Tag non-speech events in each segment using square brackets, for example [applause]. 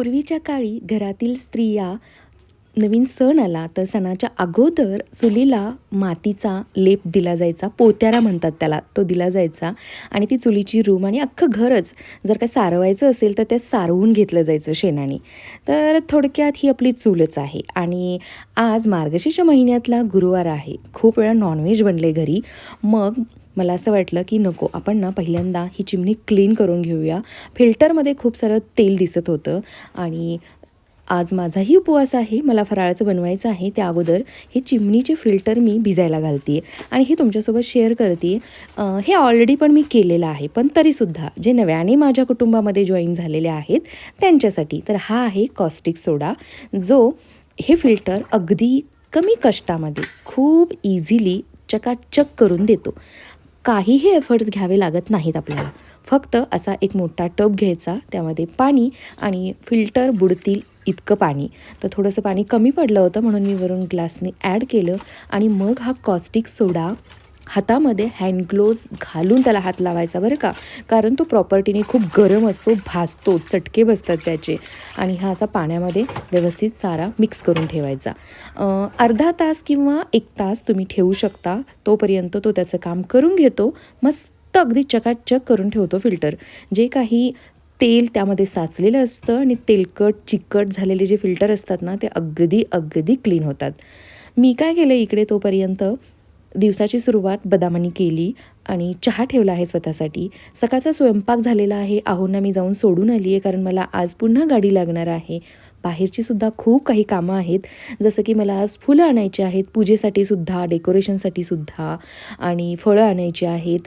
पूर्वीच्या काळी घरातील स्त्रिया नवीन सण आला तर सणाच्या अगोदर चुलीला मातीचा लेप दिला जायचा पोत्यारा म्हणतात त्याला तो दिला जायचा. आणि ती चुलीची रूम आणि अख्खं घरच जर का सारवायचं असेल तर ते सारवून घेतलं जायचं शेणाने. तर थोडक्यात ही आपली चूलच आहे. आणि आज मार्गशीर्ष महिन्यातला गुरुवार आहे. खूप वेळा नॉनव्हेज बनले घरी. मग मला असं वाटलं की नको आपण ना पहिल्यांदा ही चिमणी क्लीन करून घेऊया. फिल्टरमध्ये खूप सारं तेल दिसत होतं आणि आज माझाही उपवास आहे मला फराळाचं बनवायचं आहे त्या अगोदर हे चिमणीचे फिल्टर मी भिजायला घालते आणि हे तुमच्यासोबत शेअर करते हे ऑलरेडी पण मी केलेलं आहे पण तरीसुद्धा जे नव्याने माझ्या कुटुंबामध्ये जॉईन झालेले आहेत त्यांच्यासाठी तर हा आहे कॉस्टिक सोडा जो हे फिल्टर अगदी कमी कष्टामध्ये खूप इझिली चकाचक करून देतो. काहीही एफर्ट्स घ्यावे लागत नाहीत आपल्याला. फक्त असा एक मोठा टब घ्यायचा त्यामध्ये पाणी आणि फिल्टर बुडतील इतकं पाणी. तर थोडंसं पाणी कमी पडलं होतं म्हणून मी वरून ग्लासने ॲड केलं आणि मग हा कॉस्टिक सोडा हातामध्ये हँड ग्लोव्ज घालून त्याला हात लावायचा बरं का? कारण तो प्रॉपर्टीने खूप गरम असतो भाजतो चटके बसतात त्याचे. आणि हा असा पाण्यामध्ये व्यवस्थित सारा मिक्स करून ठेवायचा. अर्धा तास किंवा एक तास तुम्ही ठेवू शकता. तोपर्यंत तो त्याचं काम करून घेतो. मस्त अगदी चकाचक करून ठेवतो फिल्टर जे काही तेल त्यामध्ये साचलेलं असतं आणि तेलकट चिकट झालेले जे फिल्टर असतात ना ते अगदी अगदी क्लीन होतात. मी काय केलं इकडे तोपर्यंत? दिवसाची सुरुवात बदामानी केली आणि चहा ठेवला आहे स्वतःसाठी. सकाळचा स्वयंपाक झालेला आहे. आहोंना मी जाऊन सोडून आली आहे कारण मला आज पुन्हा गाडी लागणार आहे. बाहेरची सुद्धा खूप काही कामं आहेत. जसं की मला आज फुलं आणायची आहेत. पूजेसाठी सुद्धा डेकोरेशनसाठी सुद्धा आणि फळं आणायची आहेत.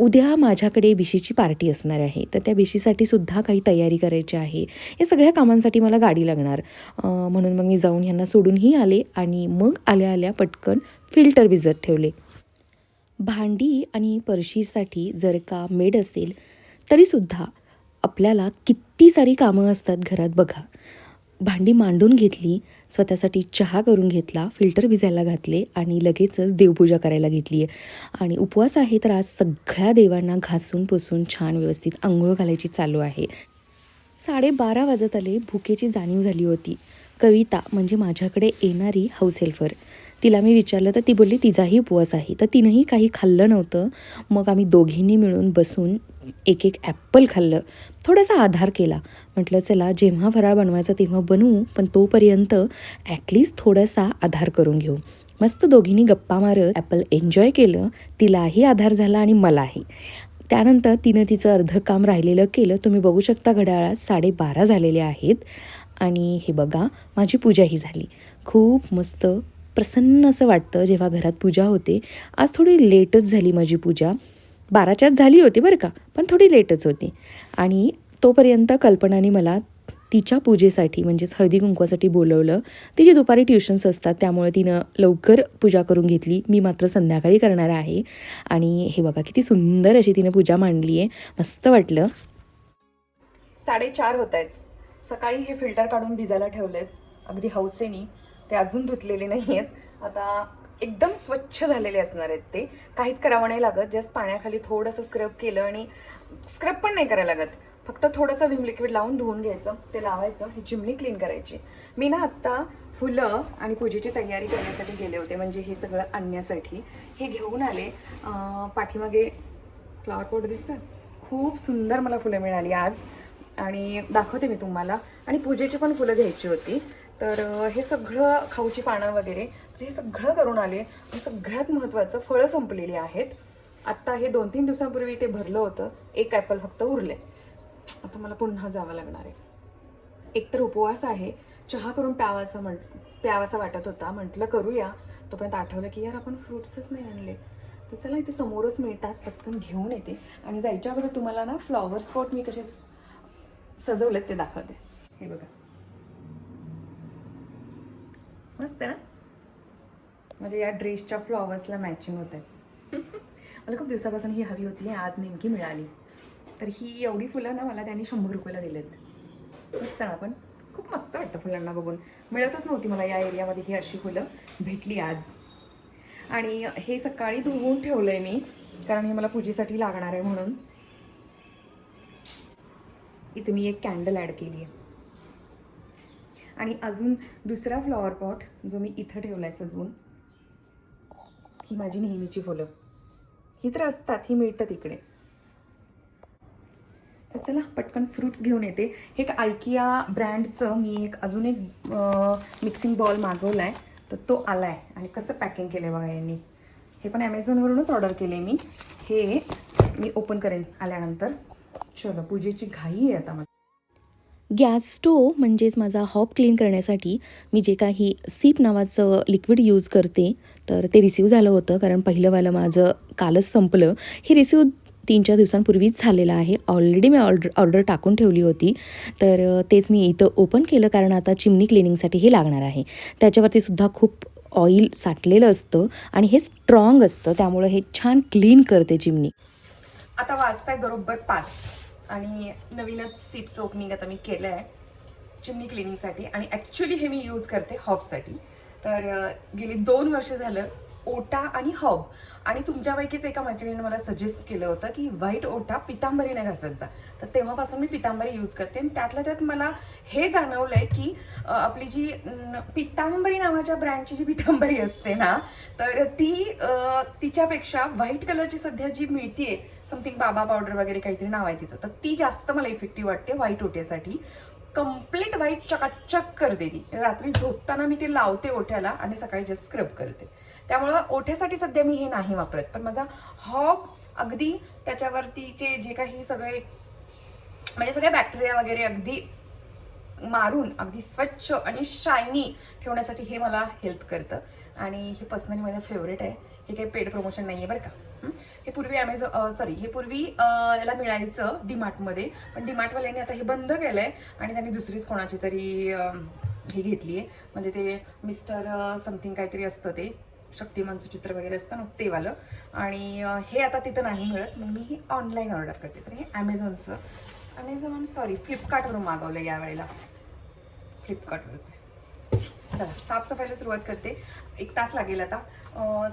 उद्या माझ्याकडे बिशीची पार्टी असणार आहे. तर त्या बिशीसाठी सुद्धा काही तयारी करायची आहे. या सगळ्या कामांसाठी मला गाडी लागणार. म्हणून मग मी जाऊन ह्यांना सोडूनही आले आणि मग आल्या आल्या पटकन फिल्टर भिजत ठेवले. भांडी आणि परशीसाठी जर का मेड असेल तरीसुद्धा आपल्याला किती सारी कामं असतात घरात बघा. भांडी मांडून घेतली स्वतःसाठी चहा करून घेतला फिल्टर भिजायला घातले आणि लगेचच देवपूजा करायला घेतली आहे. आणि उपवास आहे तर आज सगळ्या देवांना घासून पुसून छान व्यवस्थित आंघोळ घालायची चालू आहे. साडेबारा वाजत आले भुकेची जाणीव झाली होती. कविता म्हणजे माझ्याकडे येणारी हाऊस हेल्पर तिला मी विचारलं तर ती बोलली तिचाही उपवास आहे. तर तिनंही काही खाल्लं नव्हतं. मग आम्ही दोघींनी मिळून बसून एक एक ॲप्पल खाल्लं. थोडासा आधार केला. म्हटलं चला जेव्हा फराळ बनवायचा तेव्हा बनवू पण तोपर्यंत ॲटलिस्ट थोडासा आधार करून घेऊ. मस्त दोघींनी गप्पा मारत ॲपल एन्जॉय केलं. तिलाही आधार झाला आणि मलाही. त्यानंतर तिनं तिचं अर्ध काम राहिलेलं केलं. तुम्ही बघू शकता घड्याळात साडेबारा झालेले आहेत. आणि हे बघा माझी पूजाही झाली. खूप मस्त प्रसन्न असं वाटतं जेव्हा घरात पूजा होते. आज थोडी लेटच झाली माझी पूजा. बाराच्याच झाली होती बरं का पण थोडी लेटच होती. आणि तोपर्यंत कल्पनाने मला तिच्या पूजेसाठी म्हणजेच हळदी कुंकवासाठी बोलवलं. तिची दुपारी ट्युशन्स असतात त्यामुळे तिनं लवकर पूजा करून घेतली. मी मात्र संध्याकाळी करणार आहे. आणि हे बघा किती सुंदर अशी तिनं पूजा मांडली आहे. मस्त वाटलं. साडेचार होत आहेत. सकाळी हे फिल्टर काढून भिजायला ठेवलेत. अगदी हौसेनी. ते अजून धुतलेले नाही आहेत आता एकदम स्वच्छ झालेले असणार आहेत ते. काहीच करावं नाही लागत. जस्ट पाण्याखाली थोडंसं स्क्रब केलं आणि स्क्रब पण नाही करायला लागत. फक्त थोडंसं विम लिक्विड लावून धुवून घ्यायचं. ते लावायचं. ही चिमणी क्लीन करायची. मी ना आत्ता फुलं आणि पूजेची तयारी करण्यासाठी गेले होते. म्हणजे हे सगळं आणण्यासाठी. हे घेऊन आले. पाठीमागे फ्लॉवर पॉट दिसतं? खूप सुंदर मला फुलं मिळाली आज. आणि दाखवते मी तुम्हाला. आणि पूजेची पण फुलं घ्यायची होती. तर हे सगळं खाऊची पानं वगैरे तर हे सगळं करून आले. आणि सगळ्यात महत्त्वाचं फळं संपलेली आहेत. आत्ता हे दोन तीन दिवसांपूर्वी ते भरलं होतं. एक ॲपल फक्त उरले आता मला पुन्हा जावं लागणार आहे. एकतर उपवास आहे. चहा करून प्यावासा म्हण प्यावासा वाटत होता. म्हटलं करूया. तोपर्यंत आठवलं की यार आपण फ्रुट्सच नाही आणले. तर चला इथे समोरच मिळतात. पटकन घेऊन येते. आणि जायच्या अगोदर तुम्हाला ना फ्लॉवर स्पॉट मी कसे स- सजवलेत ते दाखवते. हे बघा. मस्त आहे ना? म्हणजे या ड्रेसच्या फ्लॉवर्सला मॅचिंग होत आहे मला खूप दिवसापासून ही हवी होती आज नेमकी मिळाली. तर ही एवढी फुलं ना मला त्यांनी शंभर रुपयाला दिलेत. मस्त ना पण. खूप मस्त वाटतं फुलांना बघून. मिळतच नव्हती मला या एरियामध्ये ही अशी फुलं भेटली आज. आणि हे सकाळी धुवून ठेवलं आहे मी कारण हे मला पूजेसाठी लागणार आहे म्हणून. इथे मी एक कॅन्डल ॲड केली आहे आणि अजून दुसरा फ्लॉवर पॉट जो मी इथं ठेवला आहे सजवून ही माझी नेहमीची फुलं. ही तर असतात ही मिळतात इकडे. तर चला पटकन फ्रुट्स घेऊन येते. हे एक आयकिया ब्रँडचं मी एक अजून एक मिक्सिंग बॉल मागवला आहे तर तो आला आहे आणि कसं पॅकिंग केलं आहे बघा यांनी. हे पण ॲमेझॉनवरूनच ऑर्डर केले मी. हे मी ओपन करेन आल्यानंतर. चलो पूजेची घाई आहे आता मला. गॅस स्टोव म्हणजेच माझा हॉब क्लीन करण्यासाठी मी जे काही सीप नावाचं लिक्विड यूज करते तर ते रिसीव झालं होतं. कारण पहिलंवालं माझं कालच संपलं. हे रिसीव तीन चार दिवसांपूर्वीच झालेलं आहे. ऑलरेडी मी ऑर्डर ऑर्डर टाकून ठेवली होती. तर तेच मी इथं ओपन केलं कारण आता चिमणी क्लिनिंगसाठी हे लागणार आहे. त्याच्यावरती सुद्धा खूप ऑइल साठलेलं असतं आणि हे स्ट्रॉंग असतं. त्यामुळं हे छान क्लीन करते चिमणी. आता वाजताय बरोबर पाच. आणि नवीनच सीपचं ओपनिंग आता मी केलं आहे चिमणी क्लिनिंगसाठी आणि ॲक्च्युली हे मी यूज करते हॉबसाठी तर गेली दोन वर्ष झालं ओटा आणि हॉब. आणि तुमच्यापैकीच एका मैत्रिणीने मला सजेस्ट केलं होतं की व्हाईट ओटा पितांबरीने घासायचा. तर तेव्हापासून मी पितांबरी यूज करते. आणि त्यातल्या त्यात मला हे जाणवलं आहे की आपली जी पितांबरी नावाच्या ब्रँडची जी पितांबरी असते ना तर ती तिच्यापेक्षा व्हाईट कलरची सध्या जी मिळतीये समथिंग बाबा पावडर वगैरे काहीतरी नाव आहे तिचं तर ती जास्त मला इफेक्टिव्ह वाटते व्हाईट ओट्यासाठी. कंप्लीट व्हाईट चकाचक करते ती. रात्री झोपताना मी ते लावते ओठ्याला आणि सकाळी जस्ट स्क्रब करते. त्यामुळं ओठ्यासाठी सध्या मी हे नाही वापरत. पण माझा हॉब अगदी त्याच्यावरतीचे जे काही सगळे म्हणजे सगळे बॅक्टेरिया वगैरे अगदी मारून अगदी स्वच्छ आणि शायनी ठेवण्यासाठी हे मला हेल्प करतं. आणि हे पर्सनली माझं फेवरेट आहे. हे काही पेड प्रमोशन नाही आहे बरं का. हे पूर्वी ॲमेझॉन सॉरी हे पूर्वी याला मिळायचं डीमार्टमध्ये पण डीमार्टवाल्यांनी आता हे बंद केलं आहे आणि त्यांनी दुसरीच कोणाची तरी हे घेतली आहे म्हणजे ते मिस्टर समथिंग काहीतरी असतं ते. शक्तिमानचं चित्र वगैरे असतं ना तेवालं. आणि हे आता तिथं नाही मिळत. मग मी हे ऑनलाईन ऑर्डर करते. तर हे ॲमेझॉनचं ॲमेझॉन सॉरी फ्लिपकार्टवरून मागवलं यावेळेला. फ्लिपकार्टवरच आहे चला साफसफाईला सुरुवात करते. एक तास लागेल आता.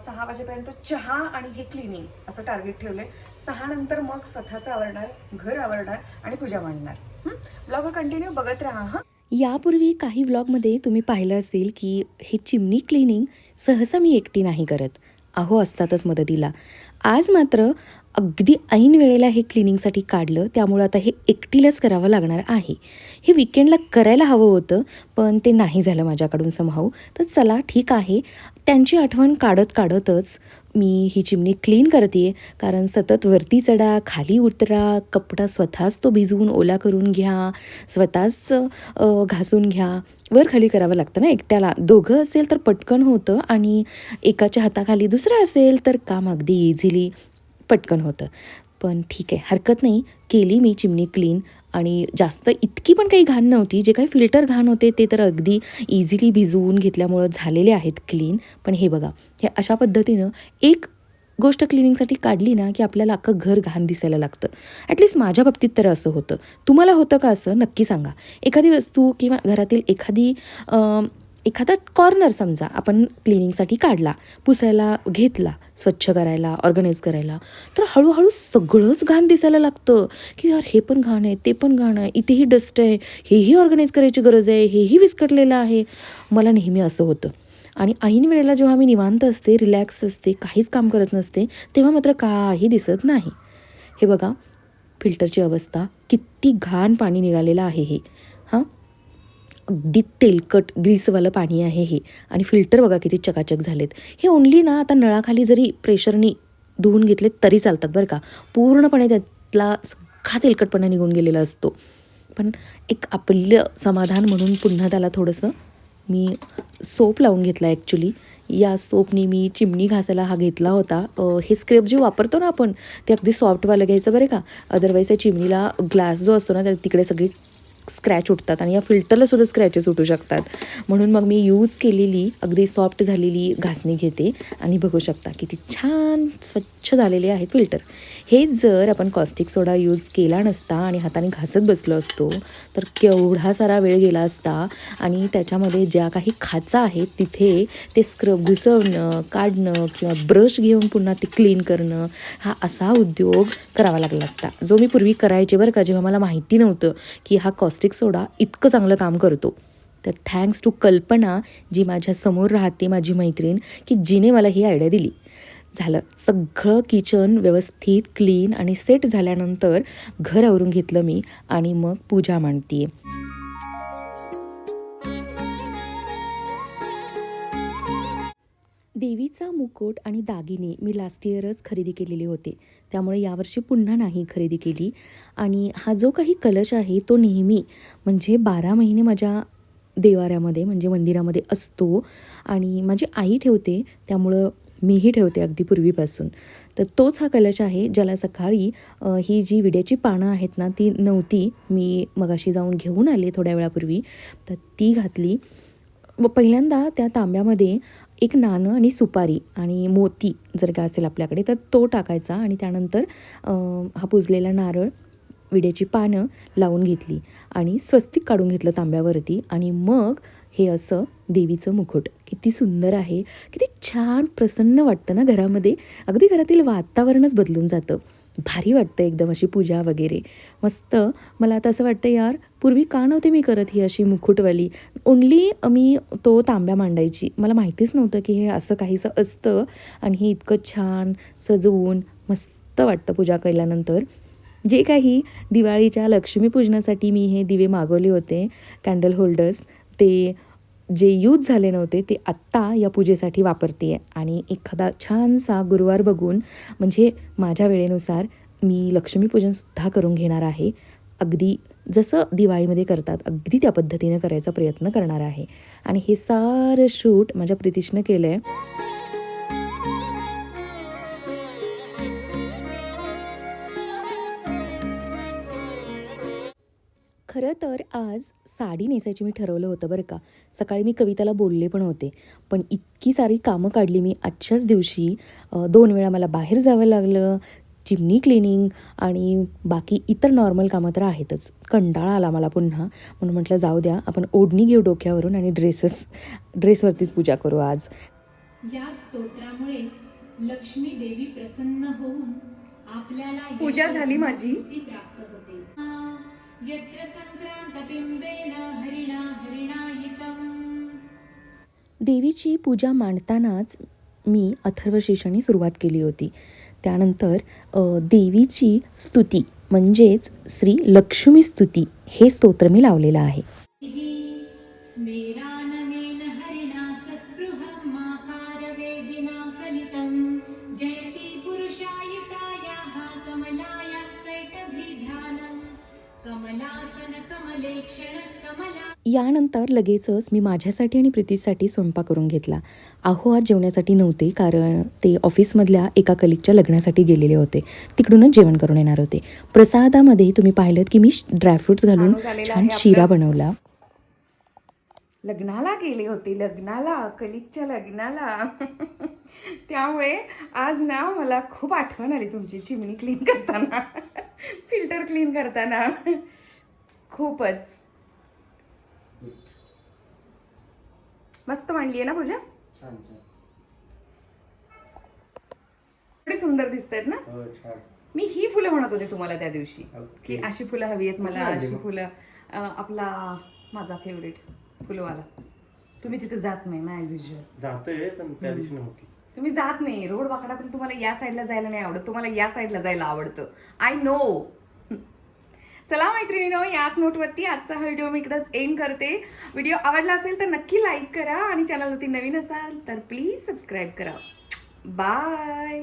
सहा वाजेपर्यंत चहा आणि हे क्लिनिंग असं टार्गेट ठेवलं सहा नंतर मग स्वतःचं आवरणार घर आवरणार आणि पूजा मांडणार. ब्लॉग कंटिन्यू बघत राहा हा? यापूर्वी काही व्लॉगमध्ये तुम्ही पाहिलं असेल की हे चिमणी क्लिनिंग सहसा मी एकटी नाही करत. अहो असतातच मदतीला. आज मात्र अगदी ऐन वेळेला हे क्लिनिंगसाठी काढलं त्यामुळं आता हे एकटीलाच करावं लागणार आहे. हे विकेंडला करायला हवं होतं पण ते नाही झालं माझ्याकडून समहाऊ तर चला ठीक आहे. त्यांची आठवण काढत काढतच मी ही चिमणी क्लीन करते कारण सतत वरती चढा खाली उतरा कपडा स्वतःच तो भिजवून ओला करून घ्या स्वतःच घासून घ्या. वर खाली करावं लागतं ना एकट्याला. दोघं असेल तर पटकन होतं आणि एकाच्या हाताखाली दुसरं असेल तर काम अगदी इझिली पटकन होतं. पण ठीक आहे हरकत नाही. केली मी चिमणी क्लीन आणि जास्त इतकी पण काही घाण नव्हती. जे काही फिल्टर घाण होते ते तर अगदी इझिली भिजवून घेतल्यामुळं झालेले आहेत क्लीन पण हे बघा हे अशा पद्धतीनं एक गोष्ट क्लिनिंगसाठी काढली ना की आपल्याला अख्खं घर घाण दिसायला लागतं. ॲटलिस्ट माझ्या बाबतीत तर असं होतं. तुम्हाला होतं का असं? नक्की सांगा. एखादी वस्तू किंवा घरातील एखादी एखादा कॉर्नर समजा आपण क्लिनिंगसाठी काढला पुसायला घेतला स्वच्छ करायला ऑर्गनाईज करायला तर हळूहळू सगळंच घाण दिसायला लागतं की यार हे पण घाण आहे ते पण घाण आहे इथेही डस्ट आहे हेही ऑर्गनाईज करायची गरज आहे हेही विस्कटलेलं आहे. मला नेहमी असं होतं. आणि ऐन वेळेला जेव्हा मी निवांत असते रिलॅक्स असते काहीच काम करत नसते तेव्हा मात्र काही दिसत नाही. हे बघा फिल्टरची अवस्था किती घाण पाणी निघालेलं आहे हे. हां? अगदी तेलकट ग्रीसवालं पाणी आहे हे. आणि फिल्टर बघा किती चकाचक झालेत. हे ओनली ना आता नळाखाली जरी प्रेशरनी धुवून घेतले तरी चालतात बरं का. पूर्णपणे त्यातला सगळा तेलकटपणा निघून गेलेला असतो. पण एक आपलं समाधान म्हणून पुन्हा त्याला थोडंसं मी सोप लावून घेतला ॲक्च्युली या सोपनी मी चिमणी घासायला हा घेतला होता. हे स्क्रब जे वापरतो ना आपण ते अगदी सॉफ्टवालं घ्यायचं बरं का. अदरवाईज त्या चिमणीला ग्लास जो असतो ना त्या तिकडे सगळी स्क्रॅच उठतात आणि या फिल्टरला सुद्धा स्क्रॅचेस उठू शकतात. म्हणून मग मी यूज केलेली अगदी सॉफ्ट झालेली घासणी घेते आणि बघू शकता किती छान स्वच्छ झालेले आहे फिल्टर हे जर आपण कॉस्टिक सोडा यूज केला नसता आणि हाताने घासत बसलो असतो तर केवढा सारा वेळ गेला असता आणि त्याच्यामध्ये ज्या काही खाचा आहेत तिथे ते स्क्रब घुसवणं काढणं किंवा ब्रश घेऊन पुन्हा ते क्लीन करणं हा असा उद्योग करावा लागला असता. जो मी पूर्वी करायचे बरं का जेव्हा मला माहिती नव्हतं की हा कॉस्टिक सोडा इतकं चांगलं काम करतो. तर थँक्स टू कल्पना जी माझ्यासमोर राहते माझी मैत्रीण की जिने मला ही आयडिया दिली. झालं. सगळं किचन व्यवस्थित क्लीन आणि सेट झाल्यानंतर घर आवरून घेतलं मी आणि मग पूजा मांडतीये. देवीचा मुकुट आणि दागिने मी लास्ट इयरच खरेदी केलेले होते. त्यामुळे यावर्षी पुन्हा नाही खरेदी केली. आणि हा जो काही कलश आहे तो नेहमी म्हणजे बारा महिने माझ्या देवाऱ्यामध्ये म्हणजे मंदिरामध्ये असतो. आणि माझी आई ठेवते त्यामुळं मीही ठेवते अगदी पूर्वीपासून. तर तोच हा कलश आहे ज्याला सकाळी ही जी विड्याची पानं आहेत ना ती नव्हती. मी मगाशी जाऊन घेऊन आले थोड्या वेळापूर्वी. तर ती घातली. व पहिल्यांदा त्या तांब्यामध्ये एक नाणं आणि सुपारी आणि मोती जर का असेल आपल्याकडे तर तो टाकायचा आणि त्यानंतर हा पुजलेला नारळ विड्याची पानं लावून घेतली आणि स्वस्तिक काढून घेतलं तांब्यावरती आणि मग हे असं देवीचं मुकुट. किती सुंदर आहे किती छान प्रसन्न वाटतं ना घरामध्ये. अगदी घरातील वातावरणच बदलून जातं. भारी वाटतं एकदम अशी पूजा वगैरे. मस्त. मला आता असं वाटतं यार पूर्वी का नव्हते मी करत ही अशी मुकुटवाली? ओन्ली मी तो तांब्या मांडायची. मला माहितीच नव्हतं की हे असं काहीसं असतं आणि हे इतकं छान सजवून मस्त वाटतं पूजा केल्यानंतर. जे काही दिवाळीच्या लक्ष्मीपूजनासाठी मी हे दिवे मागवले होते कॅन्डल होल्डर्स ते जे यूज झाले नव्हते ते आत्ता या पूजेसाठी वापरते आहे आणि एखादा छानसा गुरुवार बघून म्हणजे माझ्या वेळेनुसार मी लक्ष्मीपूजनसुद्धा करून घेणार आहे. अगदी जसं दिवाळीमध्ये करतात अगदी त्या पद्धतीनं करायचा प्रयत्न करणार आहे. आणि हे सारं शूट माझ्या प्रीतीशनं केलं आहे खरं तर आज साडी नेसायची मी ठरवलं होतं बरं का. सकाळी मी कविताला बोलले पण होते. पण इतकी सारी कामं काढली मी. आजच्याच दिवशी दोन वेळा मला बाहेर जावं लागलं चिमणी क्लिनिंग आणि बाकी इतर नॉर्मल कामं तर आहेतच. कंटाळा आला मला पुन्हा. म्हणून म्हटलं जाऊ द्या आपण ओढणी घेऊ डोक्यावरून आणि ड्रेसच ड्रेसवरतीच पूजा करू आज. या स्तोत्रामुळे लक्ष्मी देवी प्रसन्न होऊन आपल्याला पूजा झाली माझी. प्राप्त होते. यत्र हरिणा देवीची पूजा मांडतानाच मी अथर्वशीर्षाने सुरुवात केली होती. त्यानंतर देवीची स्तुती म्हणजेच श्री लक्ष्मी स्तुती हे स्तोत्र मी लावलेलं आहे. स्मेराननेन यानंतर लगेचच मी माझ्यासाठी आणि प्रीतीसाठी स्वयंपाक करून घेतला. अहो आज जेवण्यासाठी नव्हते कारण ते ऑफिसमधल्या एका कलिगच्या लग्नासाठी गेलेले होते. तिकडूनच जेवण करून येणार होते. प्रसादामध्ये तुम्ही पाहिलं की मी ड्रायफ्रुट्स घालून छान आहे शिरा. बनवला. लग्नाला गेले होते लग्नाला कलिकच्या लग्नाला. [laughs] त्यामुळे आज ना मला खूप आठवण आली तुमची चिमणी क्लीन करताना. [laughs] फिल्टर क्लीन करताना. [laughs] खूपच. मस्त मांडली आहे ना पूजा? सुंदर दिसत आहेत ना? हो मी ही फुलं म्हणत होते तुम्हाला त्या दिवशी की अशी फुलं हवी आहेत मला अशी? फुलं आपला माझा फेवरेट फुलवाला. तुम्ही तिथे जात नाही ना ॲज युजल जातोय पण त्या दिवशी नव्हती. तुम्ही जात नाही रोड वाकडा करून तुम्हाला या साईडला जायला नाही आवडत तुम्हाला या साईडला जायला आवडतं. आय नो चला मैत्रिणीनो याच नोटवरती आजचा हा व्हिडिओ मी इकडंच एंड करते. व्हिडिओ आवडला असेल तर नक्की लाईक करा आणि चॅनलवरती नवीन असाल तर प्लीज सबस्क्राईब करा. बाय